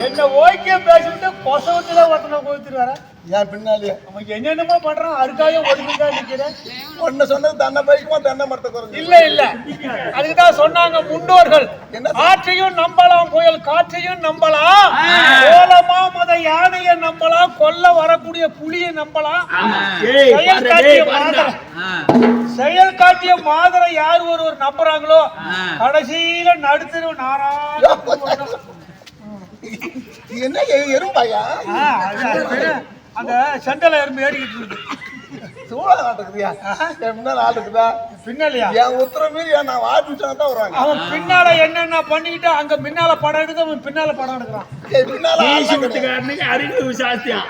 என்ன ஓகே பேசிட்டு கொசவத்துல ஒருத்தனை கோத்துட்டு வர ஏன் பின்னாலே? அவன் என்னென்னமோ பண்றான் அதுக்காக ஒதுக்கிட்டா நிக்கிறேன். ஒன்னு சொன்னது தென்னை பைக்குமா தென்னை மரத்தை குறைஞ்சு இல்ல இல்ல. அதுக்கு தான் சொன்னாங்க முன்னோர்கள்? ஆற்றையும் நம்பலாம் புயல் காற்றையும் நம்பலாம். கோலமா முத யானையை நம்பலாம் கொல்ல வரக்கூடிய புலியை நம்பலாம். ஏய், செயல் காட்டிய. மாதரம் செயல் காட்டிய மாதரம் யார் ஒருவர் நம்புறாங்களோ கடைசியில நடுத்தர நாராயண என்ன எறும்பாயா அந்த செண்டல எறும்பு ஏறிக்கிட்டு இருக்கு என் முன்னால ஆள் இருக்குதா? பின்னாலயா? என் உத்தரவு மீறி நான் ஆரம்பிச்சா தான் வருவாங்க. அவன் பின்னால என்னென்ன பண்ணிக்கிட்டு அங்க பின்னால படம் எடுக்க அவன் பின்னால படம் எடுக்கிறான். பின்னால அறிவு சாஸ்தியம்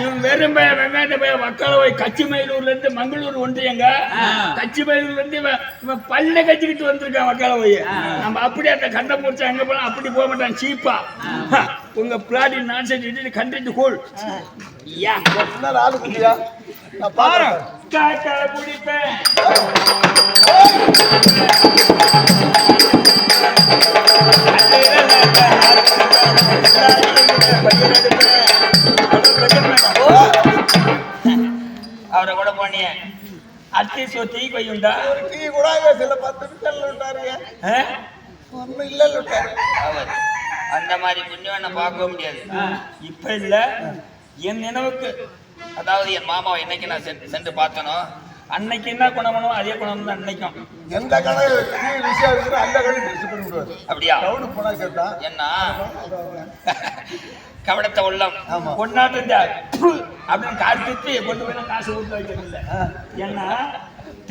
இவன் வெறும் பய வெங்காயத்தை போய் மக்களை போய் கச்சி மயிலூர்ல இருந்து மங்களூர் ஒன்றியங்க கச்சி மயிலூர்ல இருந்து இவன் பல்ல கட்டிக்கிட்டு வந்திருக்கான் மக்களை போய் நம்ம அப்படியே அந்த கண்ட முடிச்சா எங்க போலாம் அப்படி போக மாட்டான் சீப்பா. உங்க பிளாடி நான் செஞ்சு கண்டிட்டு கூழ் யா. பின்னால ஆள் காக்கா பிடிப்பேன் அவரை கூட போனிய. அத்தி சொத்தி கொய்யுண்டா? ஒரு டீ கூட சில பத்து நிமிஷம் விட்டாருங்க. ஒன்னும் இல்ல விட்டாரு. அவர் அந்த மாதிரி புண்ணியவனை பார்க்க முடியாது. இப்ப இல்ல என் நினைவுக்கு அதாவது என் மாமாவை என்னைக்கு நான் சென்று- சென்று பார்த்தனோ அன்னைக்கு என்ன குணமனோ அதே குணம் தான் அன்னைக்கும் எந்த டீ விஷயம் இருக்கிற அந்த கடை டிஸ்ட் பண்ணி விடுவாரு. அப்படியா? டவுனுக்கு போனா கேட்டா என்ன? கவடத்தை உள்ளம். இந்த அப்படின்னு காசு திட்டு கொண்டு போய் நான் காசு கொடுத்து வைக்கிறது இல்ல. ஏன்னா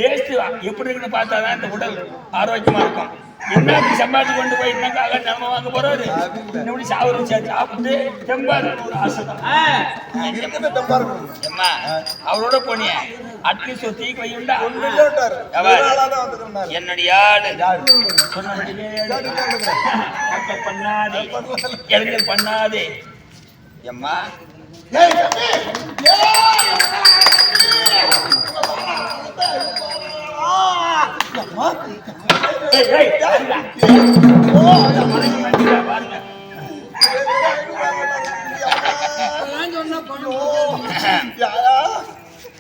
டேஸ்ட் எப்படி இருக்குன்னு பார்த்தாதான் இந்த உடல் ஆரோக்கியமா இருக்கும். என்ன இப்படி சம்பாதிச்சு கொண்டு போய் என்னக்காக நம்ம வாங்க போறாரு? இப்படி சாவரம் சாப்பிட்டு தெம்பாருன்னு ஒரு ஆசை தான். தம்பா அவரோட போனிய. அட்லீஸ்ட் ஒரு தீக்கு வையுண்டா தான் என்னுடைய பண்ணாதே. இளைஞர் பண்ணாதே. எம்மா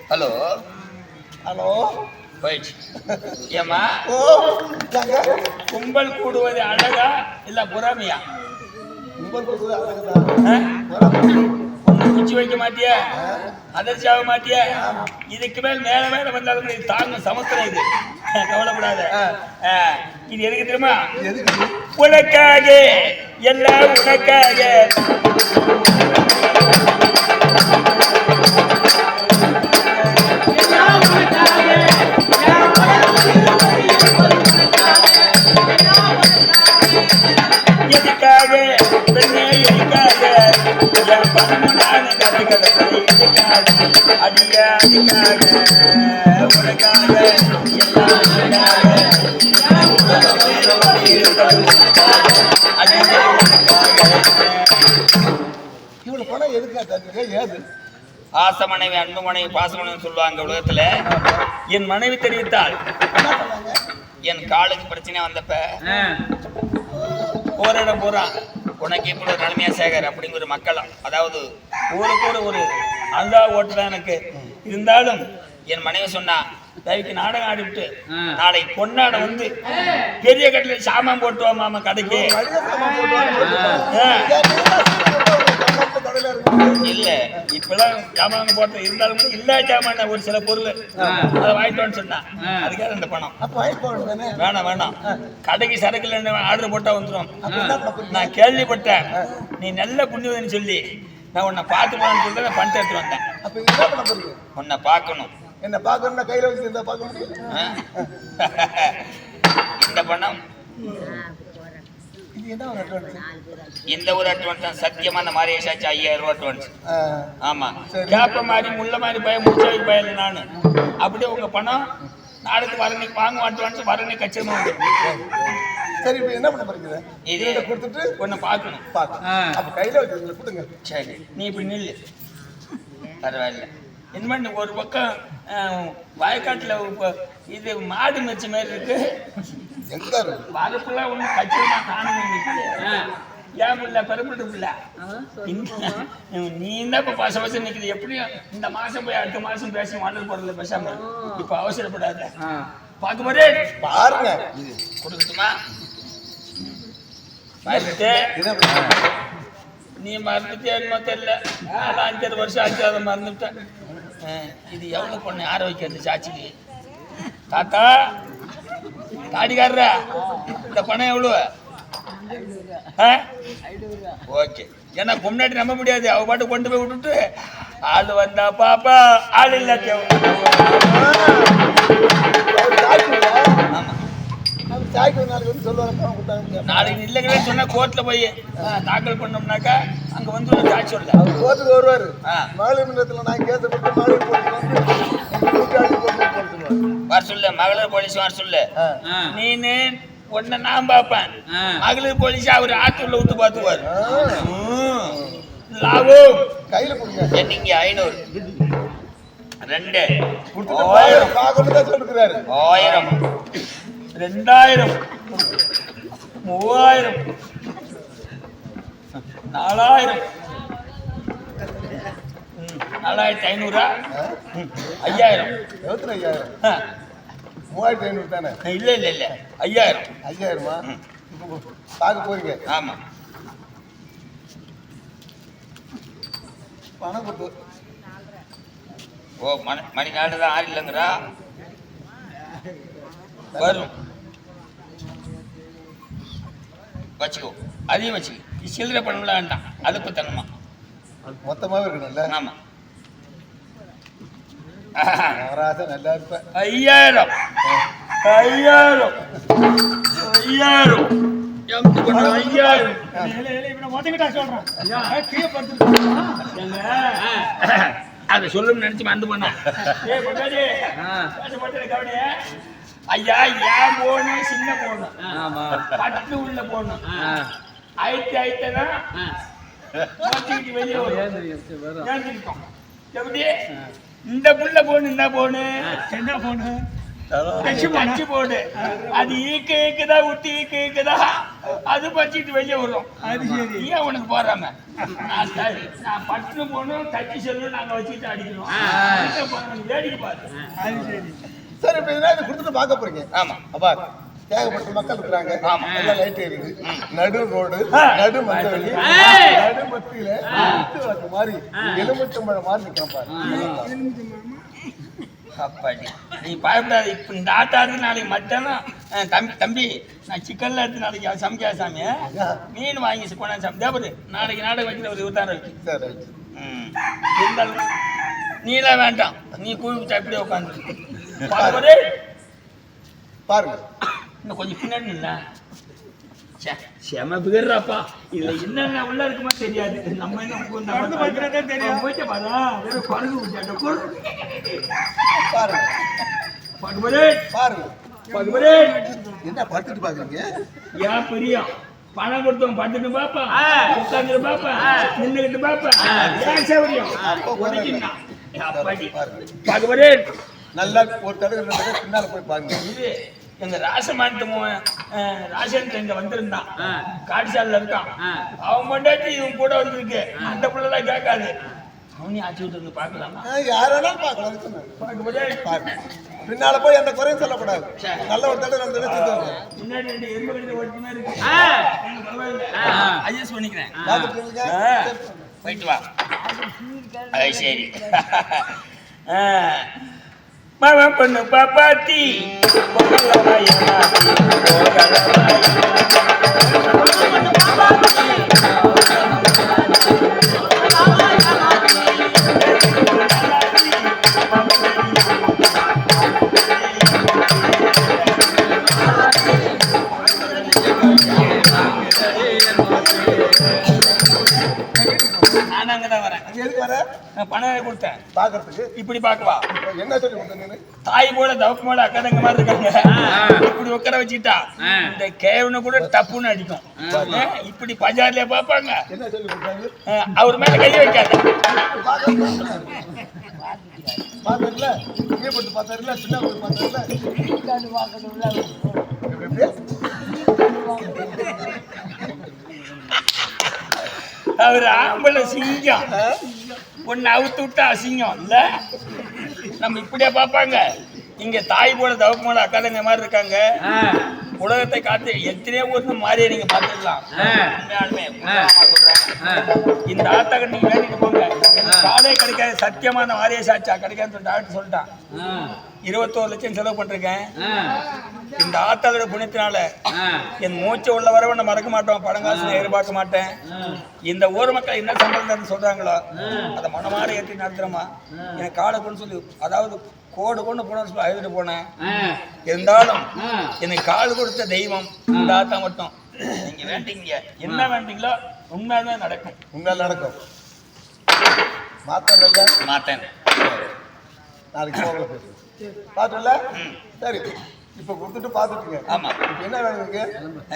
ஹலோ. ஹலோ. போயிடுச்சு. ஏம்மா? ஓ கும்பல் கூடுவது அழகா இல்ல புறாமையா? கும்பல் அழகுதான் ஒண்ணு குச்சி வைக்க மாட்டியா? அதிர்ச்சி ஆக மாட்டியா? இதுக்கு மேல் மேல மேல வந்தாலும் இது தாங்க சமுத்திரம் இது. கவலைப்படாத. இது எதுக்கு தெரியுமா? உனக்காக எல்லாம் உனக்காக. எதுக்காக? அடியா அதுக்காக உனக்காக இவ்வளவு பணம் ஏது ஆச மனைவி அன்பு மனைவி பாச மனைவி சொல்லுவாங்க உலகத்துல என் மனைவி தெரிவித்தாள். என் காலுக்கு பிரச்சனை வந்தப்ப போராடம் போறான் உனக்கு இப்படி ஒரு நிலைமையா சேகர் அப்படிங்கிற மக்களும் அதாவது ஊருக்கு கூட ஒரு அந்தா ஓட்டு தான் எனக்கு. இருந்தாலும் என் மனைவி சொன்னா தவிக்கு நாடகம் ஆடிவிட்டு நாளை பொன்னாட வந்து பெரிய கட்டில சாமான் போட்டு வா மாமா கடைக்கு இல்ல இப்பெல்லாம் சாமான் போட்டு இருந்தாலும் கூட இல்லா சாமான ஒரு சில பொருள். அதை வாங்கிட்டு வந்து சொன்னான் அதுக்காக இந்த பணம். வேணாம் வேணாம். கடைக்கு சரக்குல ஆர்டர் போட்டா வந்துடும் நான் கேள்விப்பட்டேன். நீ நல்ல புண்ணியவன்னு சொல்லி நான் உன்னை பார்த்து போனான்னு சொல்லிட்டு நான் பணத்தை எடுத்து வந்தேன். அப்ப இங்க என்ன பண்ண போறீங்க? உன்னை பார்க்கணும். என்ன பாக்கணும்னா கையில வச்சு இருந்தா பார்க்க முடியும்? இந்த பணம். என்ன ஒரு அட்வான்ஸ் இந்த ஒரு அட்வான்ஸ் தான். சத்தியமான மாரியேஷாச்சு ஐயாயிரம் ரூபா அட்வான்ஸ் ஆமா. கேப்ப மாதிரி முள்ள மாதிரி பயம் முடிச்சாவி பயல நானு. அப்படியே உங்க பணம் நாளைக்கு வரணி வாங்க மாட்டுவான்னு வரணி கச்சிதமா வந்துடும் சரி இப்ப என்ன பண்ண போறீங்க? இது- கொடுத்துட்டு உன்னை பார்க்கணும். பாக்க அப்ப கையில வச்சு கொடுங்க. சரி நீ இப்படி நில்லு. பரவாயில்ல. இனிமே நீ ஒரு பக்கம் வயக்காட்டுல இப்ப இது மாடு மெச்ச மாதிரி இருக்கு. எங்க இருக்கு? வரப்புல ஒண்ணு கச்சிதமா காணும் ஏன் புள்ள பெருமிட்டு புள்ள? இந்த- நீ தான் இப்ப பச பச நிக்குது? எப்படியும் இந்த மாசம் போய் அடுத்த மாசம் பேசி மண்டல் போடல பேசாம இப்ப அவசரப்படாத. பார்க்க போறே பாருங்க. கொடுக்கட்டுமா? நீ மறந்துட்டே என்னமோ தெரியல. நான் அஞ்சாறு வருஷம் ஆச்சு அதை மறந்துட்டேன். இது எவ்வளவு பொண்ணு? வைக்கிறது சாட்சிக்கு தாத்தா தாடிக்காரரா? இந்த பணம் எவ்வளவு? ஓகே. ஏன்னா முன்னாடி நம்ப முடியாது. அவ பாட்டு கொண்டு போய் விட்டுட்டு ஆள் வந்தா பாப்பா ஆள் இல்ல நாளைக்கு இல்லைங்களே சொன்னா கோர்ட்ல போய் தாக்கல் பண்ணோம்னாக்கா அங்க வந்து சாட்சி வருவாரு. மகளிர் மன்றத்தில் நான் கேஸ் கொடுத்து வர சொல்லு மகளிர் போலீஸ் வர சொல்லு. நீனு உன்னை நான் பார்ப்பேன். மகளிர் போலீஸ் அவர் ஆத்தூர்ல விட்டு பார்த்துக்குவாரு ஆ. லாபு கையில கொடுங்க. என்னங்க ஐநூறு. ரெண்டு. ஆயிரம் ஆயிரம். ரெண்டாயிரம். மூவாயிரம். நாலாயிரம். நாலாயிரத்தி ஐநூறா? ஐயாயிரம். ஐயாயிரம். மூவாயிரத்தி ஐநூறு தானே? இல்ல இல்ல இல்ல. ஐயாயிரம். ஐயாயிரமா? பார்க்க போறீங்க ஆமா. பணம் கொடுத்து. ஓ மணி மணி நாலு தான் ஆறு இல்லைங்கிறா வரும். வச்சுக்கோ. அதையும் வச்சுக்கோ. சில்லறை பண்ணல வேண்டாம். அதுக்கு தனமா மொத்தமாவே இருக்கணும்ல? ஆமா. நவராசா நல்லா இருப்பேன். ஐயாயிரம். ஐயாயிரம். ஐயாயிரம். ஐயாயிரம். அதை சொல்லணும்னு நினைச்சு மறந்து போனேன் கவனிய ஐயா ஏன் போகணும் சின்ன போகணும் பட்டு உள்ள போகணும் ஆயிரத்தி ஆயிரத்தா மாட்டிக்கிட்டு வெளியே வரும். எப்படி? இந்த புள்ள போகணும் இந்த போகணும் என்ன போன? கட்சி கட்சி போடு. அது ஈக்கு ஈக்குதா விட்டு ஈக்கு ஈக்குதா அது பச்சிட்டு வெளியே வரும். அது சரி. ஏன் உனக்கு போறாம. நான் த- நான் பட்டு போகணும் தச்சு செல்லும் நாங்க வச்சுட்டு போகணும், வேடிக்கை பாரு. அது சரி. சரி இப்போ என்ன இது கொடுத்துட்டு பார்க்க போறீங்க. ஆமா. அப்பா ஏகப்பட்ட மக்கள் இருக்கிறாங்க. ஆமா. எல்லாம் லைட் எரியுது நடு ரோடு. நடு மந்தவெளி நடு மத்தியில மாதிரி எலுமிச்சம்பழம் மாதிரி நிக்கிறேன் பாரு. அப்பாடி. நீ பயப்படாத இப்ப இந்த ஆட்டா இருக்கு நாளைக்கு மத்தியானம் தம்பி தம்பி நான் சிக்கன்ல எடுத்து நாளைக்கு சமைக்கா சாமி மீன் வாங்கி கொண்டாந்து சாமி. தேவரு நாளைக்கு நாடகம் வைக்கிற ஒரு ரைட். ம். இருந்தாலும் நீலாம் வேண்டாம். நீ கூப்பிட்டு அப்படியே உட்காந்து பாரு பாருங்க. இன்னும் கொஞ்சம் பின்னாடி இல்ல செம பிகர்றாப்பா இதுல என்னென்ன உள்ள இருக்குமா தெரியாது. நம்ம என்ன. போயிட்டு பாரா. வெறும் பறந்து விட்டாட்ட பாருங்க. பகுபரே பாருங்க. என்ன படுத்துட்டு பாக்குறீங்க? ஏன் பிரியம் பணம் கொடுத்தவன் படுத்துட்டு பாப்பா. உட்காந்துட்டு பாப்பா. நின்னுகிட்டு பாப்பா. ஏன் சௌரியம் பகுபரே நல்லா ஒரு தடவை பின்னால போய் பாருங்க. இது எங்க ராசமான்ட்டு ராசன் இங்க வந்திருந்தான். காட்டுச்சாலில் இருக்கான். அவன் பொண்டாட்டி இவன் கூட வந்திருக்கு. அந்த பிள்ளைலாம் கேட்காது. அவனையும் ஆச்சு விட்டு பார்க்கலாமா? ஆ, யார் வேணாலும் பார்க்கலாம் பாருங்க பின்னால போய் எந்த குறையும் சொல்லக்கூடாது. நல்ல ஒரு தடவை வரணும். முன்னாடி ரெண்டு எறும்பு கடித ஓட்டுமே இருக்கு. adjust பண்ணிக்கிறேன். போயிட்டு வா. அது சரி. ஆ. மாமா பொண்ணு பாப்பாத்தி. பொங்கலமா ஏமாத்தி, பணம் கொடுத்தேன். பாக்குறதுக்கு இப்படி பார்க்கவா? என்ன சொல்லி கொடுத்த நீனு? தாய் போல தவக்கு போல அக்கதங்க மாதிரி இருக்காங்க. இப்படி உட்கார வச்சுக்கிட்டா இந்த கேவனை கூட டப்புன்னு அடிக்கும். இப்படி பஜார்ல பாப்பாங்க என்ன சொல்லி கொடுத்தாங்க ஆ, அவர் மேல கைய வைக்காத. பாத்தீங்களா இங்கே போட்டு பார்த்தாருல பின்னால போட்டு அவர் ஆம்பளை சிங்கம். ஒன்னு அவுத்து விட்டா அசிங்கம் இல்ல? நம்ம இப்படியே பார்ப்பாங்க. இங்க தாய் போல தவப்பு போல அக்கா மாதிரி இருக்காங்க. உலகத்தை காத்து எத்தனையோ ஒரு மாதிரியே நீங்க சொல்றேன். இந்த ஆத்தாக்க நீங்க வேண்டிட்டு போங்க. காலே கிடைக்காது சத்தியமான வாரிய சாட்சா கிடைக்காதுன்னு டாக்டர் சொல்லிட்டான். இருபத்தோரு லட்சம் செலவு பண்ணிருக்கேன். இந்த ஆத்தாளோட புண்ணியத்தினால என் மூச்சு உள்ள வரவை நான் மறக்க மாட்டோம் படங்காசு எதிர்பார்க்க மாட்டேன். இந்த ஊர் மக்கள் என்ன சம்பளம் சொல்றாங்களோ அதை மனமாற ஏற்றி நடத்துறோமா எனக்கு கொண்டு சொல்லி. அதாவது கோடு கொண்டு சொல்லி அழுதுட்டு போனேன். இருந்தாலும் எனக்கு கால் கொடுத்த தெய்வம் இந்த ஆத்தா மட்டும். நீங்க வேண்டிங்க. என்ன வேண்டிங்களோ உண்மையாலுமே நடக்கும். உங்களால் நடக்கும். மாத்தம் இல்ல? மாத்தேன். நாளைக்கு போகல பார்த்தல சரி. இப்ப கொடுத்துட்டு பார்த்துட்டுங்க. ஆமா. இப்ப என்ன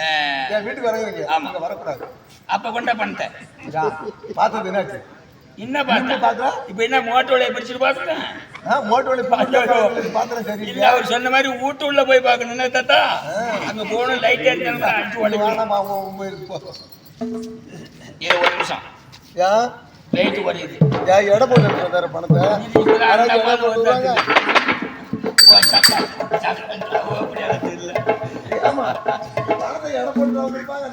அஹ், என் வீட்டுக்கு வரவங்க ஆமா. இங்க வரக்கூடாது. அப்ப கொண்ட பண்ணிட்டேன். பார்த்தது என்னாச்சு? என்ன பார்த்தா பார்த்தா? இப்ப என்ன மோட்டோலைய பிடிச்சிட்டு பார்த்தேன் ஆ, மோட்டு வழி பாத்திரம் சரி. இல்ல அவர் சொன்ன மாதிரி வீட்டு உள்ள போய் பார்க்கணும் என்ன தாத்தா. அங்க போகணும் லைட் அடிச்சாங்க அடிச்சு உடனே வேணாமா இரு ஒரு நிமிஷம். ஏன் லைட் உடையுது ஏன் எடை போட்டு வேற பணத்தை. ஆமா. எடை போட்டு வந்திருப்பாங்க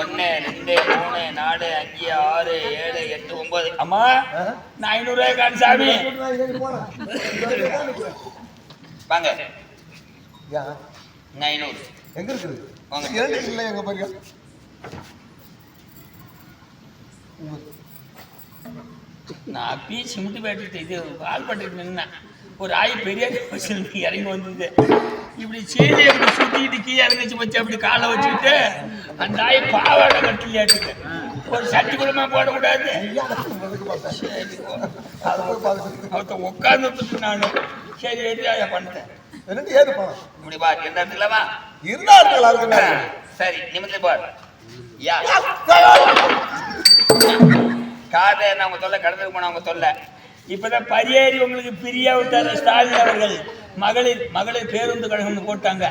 ஒன்னு ரெண்டு மூணு நாலு அஞ்சு ஆறு ஏழு எட்டு ஒன்பது அம்மா? நான் ஐநூறு ரூபாய் காணி சாமி நான் இங்க போனேன். வாங்க? ஐநூறு எங்க இருக்குது வாங்க. இரண்டு இல்லை எங்க பாருங்க நான் அப்பயே சிமெண்ட் பேட்டு இது ஆள் பண்ணிட்டு நின்னேன் ஒரு ஆய் பெரிய இறங்கி வந்தது. இப்படி சீலை அப்படி சுத்திட்டு கீழே இறங்கிச்சு வச்சு அப்படி காலை வச்சுக்கிட்டு அந்த ஆய் பாவாடை கட்டிலாட்டுக்கு ஒரு சட்டி குடும்பமா போடக்கூடாது. உட்கார்ந்து நானு சரி எதிராக பண்ணிட்டேன்? இப்படி பாரு எந்த இடத்துல வா. இருந்தா சரி நிமிந்து பாரு. யா. காதை அவங்க தொல்லை கடந்துக்கு போன அவங்க தொல்லை. இப்பதான் பரியேறி உங்களுக்கு பிரியா விட்டார் ஸ்டாலின் அவர்கள். மகளிர் மகளிர் பேருந்து கழகம்னு போட்டாங்க.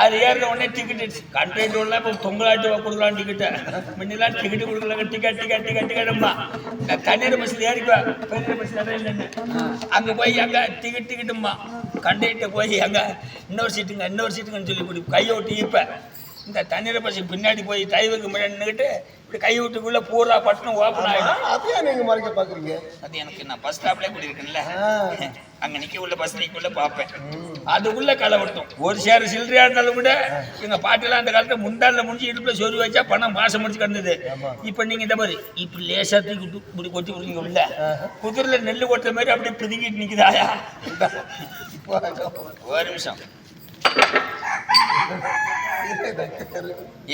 அது ஏறின உடனே டிக்கெட் கண்ட்ரைட் உள்ள இப்போ தொங்கலாட்டி கொடுக்கலாம் டிக்கெட்டு முன்னெல்லாம் டிக்கெட் கொடுக்கல டிக்கெட் டிக்கெட் டிக்கெட் டிக்கெட்டுமா இந்த தண்ணீர் பஸ்ஸில் ஏறிக்குவா பெரிய பஸ் இல்லைன்னு அங்கே போய் அங்கே டிக்கெட் டிக்கெட்டுமா கண்ட்ரைட்ட போய் அங்கே இன்னொரு சீட்டுங்க இன்னொரு சீட்டுங்கன்னு சொல்லி கையை விட்டு ஈப்பேன் இந்த தண்ணீர் பஸ் பின்னாடி போய் டிரைவருக்கு முன்னாடி நின்னுக்கிட்டு இப்படி கை விட்டுக்குள்ள பூரா பட்டணம் ஓப்பன் ஆகிடும் அதையே நீங்க மறைக்க பாக்குறீங்க? அது எனக்கு நான் பஸ் ஸ்டாப்ல கூடி இருக்கேன்ல ஆ. அங்க நிக்க உள்ள பஸ் நிக்க உள்ள பாப்பேன் அதுக்குள்ள கலவட்டும் ஒரு சேர சில்லறையா இருந்தாலும் கூட எங்க பாட்டிலாம் அந்த காலத்துல முந்தால முடிஞ்சு இடுப்புல சொறி வச்சா பணம் மாசம் முடிச்சு கிடந்தது. இப்ப நீங்க இந்த மாதிரி இப்படி லேசா தூக்கி இப்படி கொட்டி விடுறீங்க உள்ள குதிரையில நெல்லு கொட்டுற மாதிரி அப்படியே பிதுங்கிட்டு நிக்குதாயா? ஒரு நிமிஷம்.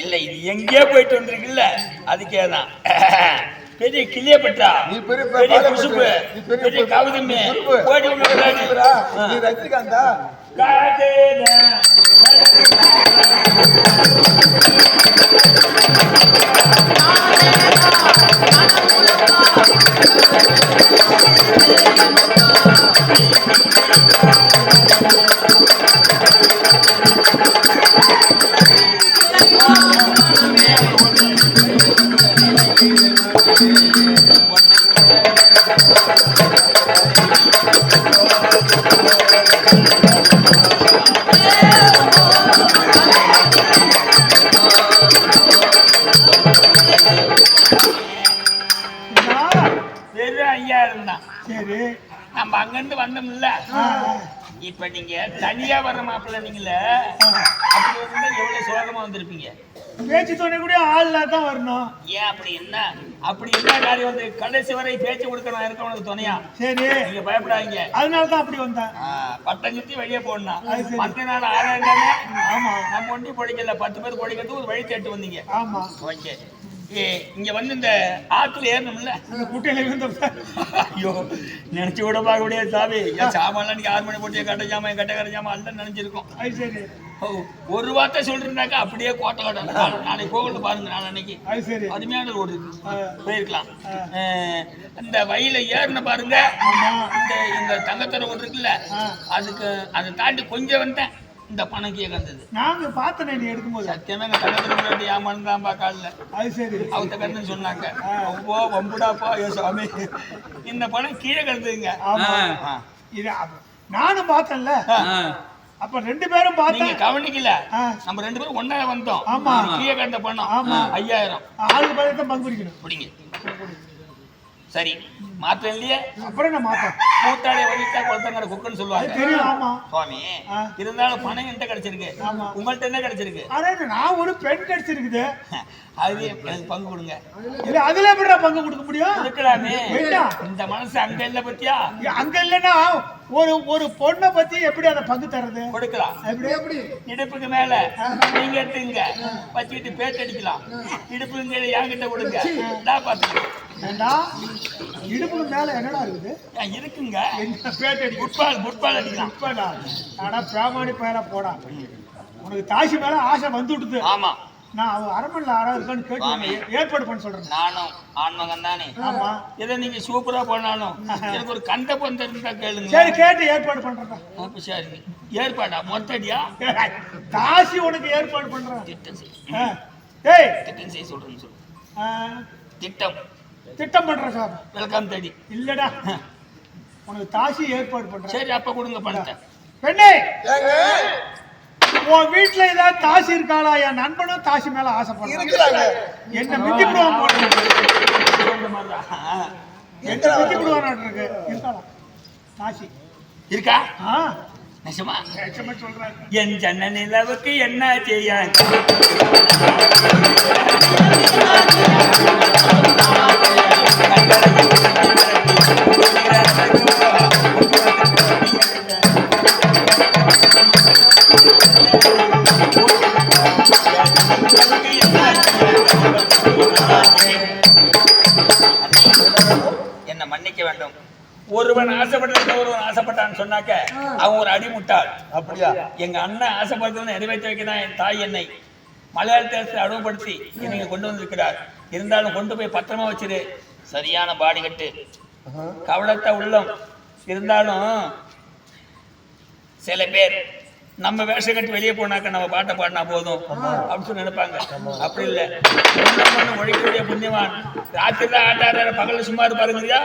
இல்ல இது எங்கேயோ போயிட்டு வந்திருக்குல்ல. அதுக்கே தான் பெரிய கிளியப்பட்டா நீ பெரிய குசுப்பு பெரிய பெரிய கவுதமே குசுப்பு. ஓடி ஒண்ணு விளையாடு. ரா, நீ ரஜினிகாந்தா. காதேனா. வெறும் ஐயாயிரம் தான் சரி நம்ம அங்கிருந்து வந்தோம்ல. இப்ப நீங்க தனியா வர்ற மாப்பிள்ள நீங்கள அப்படி இருந்தா எவ்வளவு சோகமா வந்திருப்பீங்க? பேச்சு துணை கூட ஆள் தான் வரணும். ஏன் அப்படி என்ன? அப்படி என்ன காரியம் வந்து கடைசி வரை பேச்சு கொடுக்கணும் இருக்கவனுக்கு துணையா? சரி. நீங்க பயப்படாதீங்க. அதனால தான் அப்படி வந்தேன். பட்டம் சுத்தி வெளியே போடணும். மத்த நாள் தானே ஆமா. நம்ம ஒண்டி பொழைக்கல. பத்து பேர் பொழைக்கிறது ஒரு வழி தேட்டு வந்தீங்க. ஆமா. ஓகே. இங்க வந்து இந்த ஆத்துல ஏறணும்ல. குட்டையில இருந்த ஐயோ நினைச்சு கூட பார்க்க முடியாது சாமி. சாமான்லாம் நீங்க ஆறு மணி போட்டு கட்ட ஜாமான் கட்ட கட்ட ஜாமான் எல்லாம் நினைச்சிருக்கோம். அது சரி. ஓ, ஒரு வார்த்தை சொல்லிருந்தாக்கா அப்படியே கோட்டை கட்ட நாளைக்கு போகல பாருங்க அது சரி. அருமையான ரோடு. போயிருக்கலாம். இந்த வயல ஏறின பாருங்க. இந்த இந்த தங்கத்தர ஒன்று இருக்குல்ல. அதுக்கு அதை தாண்டி கொஞ்சம் வந்தேன் இந்த பணம் கீழே கிடந்தது நாங்க பார்த்தனே நீ எடுக்கும்போது. சத்தியமே எங்க முன்னாடி ஏமாந்தாம்பா காலில். அது சரி. அவங்க கண்ணு சொன்னாங்க. ரொம்ப வம்புடாப்பா ஏ சாமி. இந்த பணம் கீழே கிடந்ததுங்க ஆமா. ஆ. இது நானும் பார்த்தேன்ல. அப்ப ரெண்டு பேரும் நீங்க பார்த்தேன் கவனிக்கல. நம்ம ரெண்டு பேரும் ஒண்ணா வந்தோம். ஆமா. கீழே கிடந்த பணம். ஆமா. ஐயாயிரம். ஆளுக்கு பதில் தான் பங்கு பிடிக்கணும். பிடிங்க. சரி. மாற்றம் இல்லையே? அப்புறம் என்ன மாத்தேன்? கூட்டாளிய வகித்தா குளத்தங்கர குக்குன்னு சொல்லுவாங்க. தெரியும் ஆமா. சுவாமி. இருந்தாலும் பணம் என்கிட்ட கிடைச்சிருக்கு. ஆமா. உங்கள்ட்ட என்ன கிடைச்சிருக்கு? அதாவது நான் ஒரு பெண் கிடைச்சிருக்குது. அது எனக்கு பங்கு கொடுங்க. இல்ல அதுல எப்படிடா பங்கு கொடுக்க முடியும்? வேண்டாம். இந்த மனசு அங்க இல்ல பத்தியா? அங்க இல்லைன்னா ஒரு ஒரு பொண்ணை பத்தி எப்படி அதை பங்கு தர்றது? கொடுக்கலாம். எப்படி? எப்படி? இடுப்புக்கு மேல நீங்க எடுத்துங்க. வச்சுக்கிட்டு பேட்டு அடிக்கலாம் இடுப்புக்கு கீழே என்கிட்ட கொடுங்க. நான் பாத்துக்கிறேன் இடுப்புக்கு மேல என்னடா இருக்குது? இருக்குங்க. என்ன பேட்டு அடிக்க புட்பால் புட்பால் அடிக்கலாம். இப்படா ஆனா பிராமணி பேர போடா. உனக்கு தாசி மேல ஆசை வந்து விட்டுது. ஆமா. நான் அவன் அரண்மனையில் யாராவது இருக்கான்னு. கேட்டு ஏற்பாடு பண்ண சொல்றேன். நானும் ஆண்மகன் தானே. ஆமா. இதை நீங்க சூப்பரா பண்ணாலும் எனக்கு ஒரு கந்த பந்து இருந்தா கேளுங்க. சரி கேட்டு ஏற்பாடு பண்றேன் அப்ப சரி. ஏற்பாடா? மொத்தடியா தாசி உனக்கு ஏற்பாடு பண்றேன். திட்டம் செய். ஏய். திட்டம் செய்ய சொல்றேன்னு சொல்லு. திட்டம். திட்டம் பண்றேன் சார் வெல்கம் தேடி இல்லடா. உனக்கு தாசி ஏற்பாடு பண்றேன். சரி அப்ப கொடுங்க பணத்தை பெண்ணே! உன் வீட்டுல ஏதாவது தாசி இருக்காளா? என் நண்பனும் தாசி மேல ஆசைப்படுறான். இருக்கிறாங்க. என்ன மிதி விடுவான். என்ன மிதி விடுவான் இருக்கு? இருக்காளா? தாசி. இருக்கா? ஆ. நிஜமா? நிஜமா சொல்றாரு. என் ஜன்ன நிலவுக்கு என்ன செய்ய? ஒருவன் ஆசைப்பட்ட ஒருவன் ஆசைப்பட்டான்னு சொன்னாக்க அவன் ஒரு அடிமுட்டாள். அப்படியா? எங்க அண்ணன் ஆசைப்படுறதை நிறைவேற்றி வைக்க தான் என் தாய் என்னை மலையாள தேசத்தை அனுபவப்படுத்தி என்னை கொண்டு வந்திருக்கிறார். இருந்தாலும் கொண்டு போய் பத்திரமா வச்சிரு. சரியான பாடி கட்டு. கவலத்த உள்ளம். இருந்தாலும் சில பேர் நம்ம வேஷம் கட்டி வெளியே போனாக்க நம்ம பாட்டை பாடினா போதும் அப்படின்னு சொல்லி நினைப்பாங்க. அப்படி இல்ல. ஒழிக்கக்கூடிய புண்ணியவான். ராத்திரி தான் ஆட்டாடுற பகல்ல சும்மா இருப்பாருங்கறியா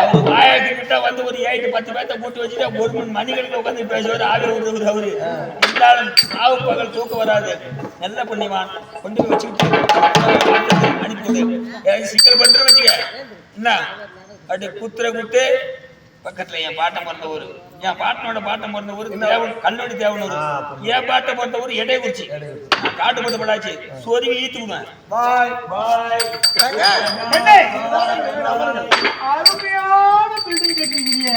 அவர் வாயத்துக்கிட்ட வந்து ஒரு ஏழு பத்து பேர்த்த கூட்டி வச்சுட்டு ஒரு மணி மணிகளுக்கு உட்காந்து பேசுவார் ஆவி விடுறது அவரு. இருந்தாலும் ராவு பகல் தூக்கம் வராது. நல்ல புண்ணியவான். கொண்டு போய் வச்சுக்கிட்டு அனுப்பிவிடு ஏதாவது சிக்கல் பண்ற வச்சுக்க. என்ன? அப்படி குத்துற குத்து. பக்கத்துல என் பாட்டம் பிறந்த ஊரு. என் பாட்டனோட பாட்டம் பிறந்த ஊரு தேவன் கல்லூரி தேவனூர் என் பாட்டை பிறந்த ஊரு இடையக்குறிச்சி நான் காட்டு பத்து படாச்சு சொருவி ஈத்துக்குவேன் பாய் பாய். பெண்ணே அருமையான பில்டிங் கட்டிருக்கீங்க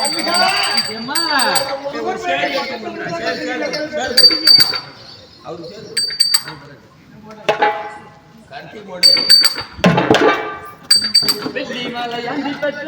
கருத்தி போடு. வெள்ளி மலை அண்டி பெற்ற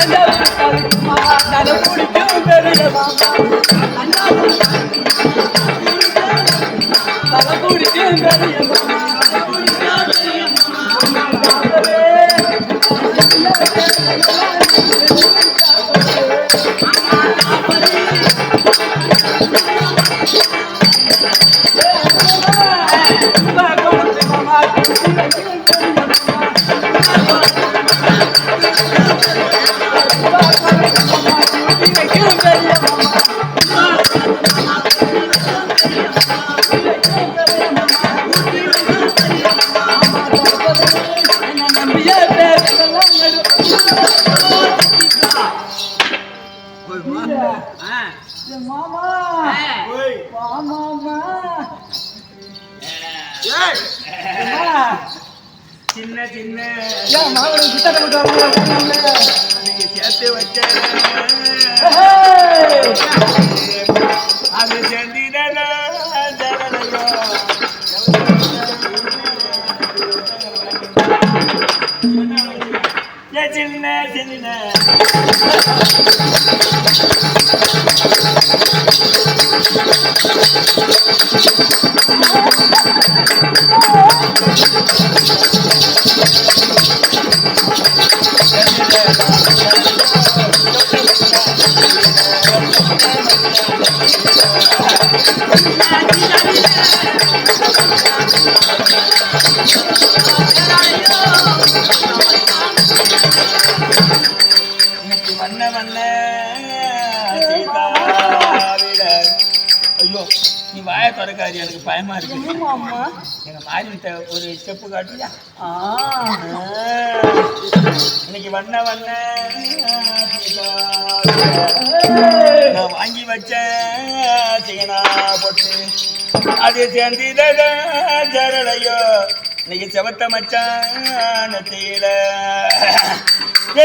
சின்ன சின்ன நீங்க சேர்த்து வச்ச அது செந்திடலோ ஜகலையோ ஏ சின்ன சின்ன இன்னைக்கு வண்ண வண்ண நீ வாய திறக்காது எனக்கு பயமா இருக்கு. எங்க மாறிட்ட ஒரு ஸ்டெப்பு காட்டுறியா இன்னைக்கு வண்ண வண்ண. நான் வாங்கி வச்ச சீனா போட்டு அது சேர்ந்திட ஜரலையோ இன்னைக்கு செவத்த மச்சான் தீல ஆ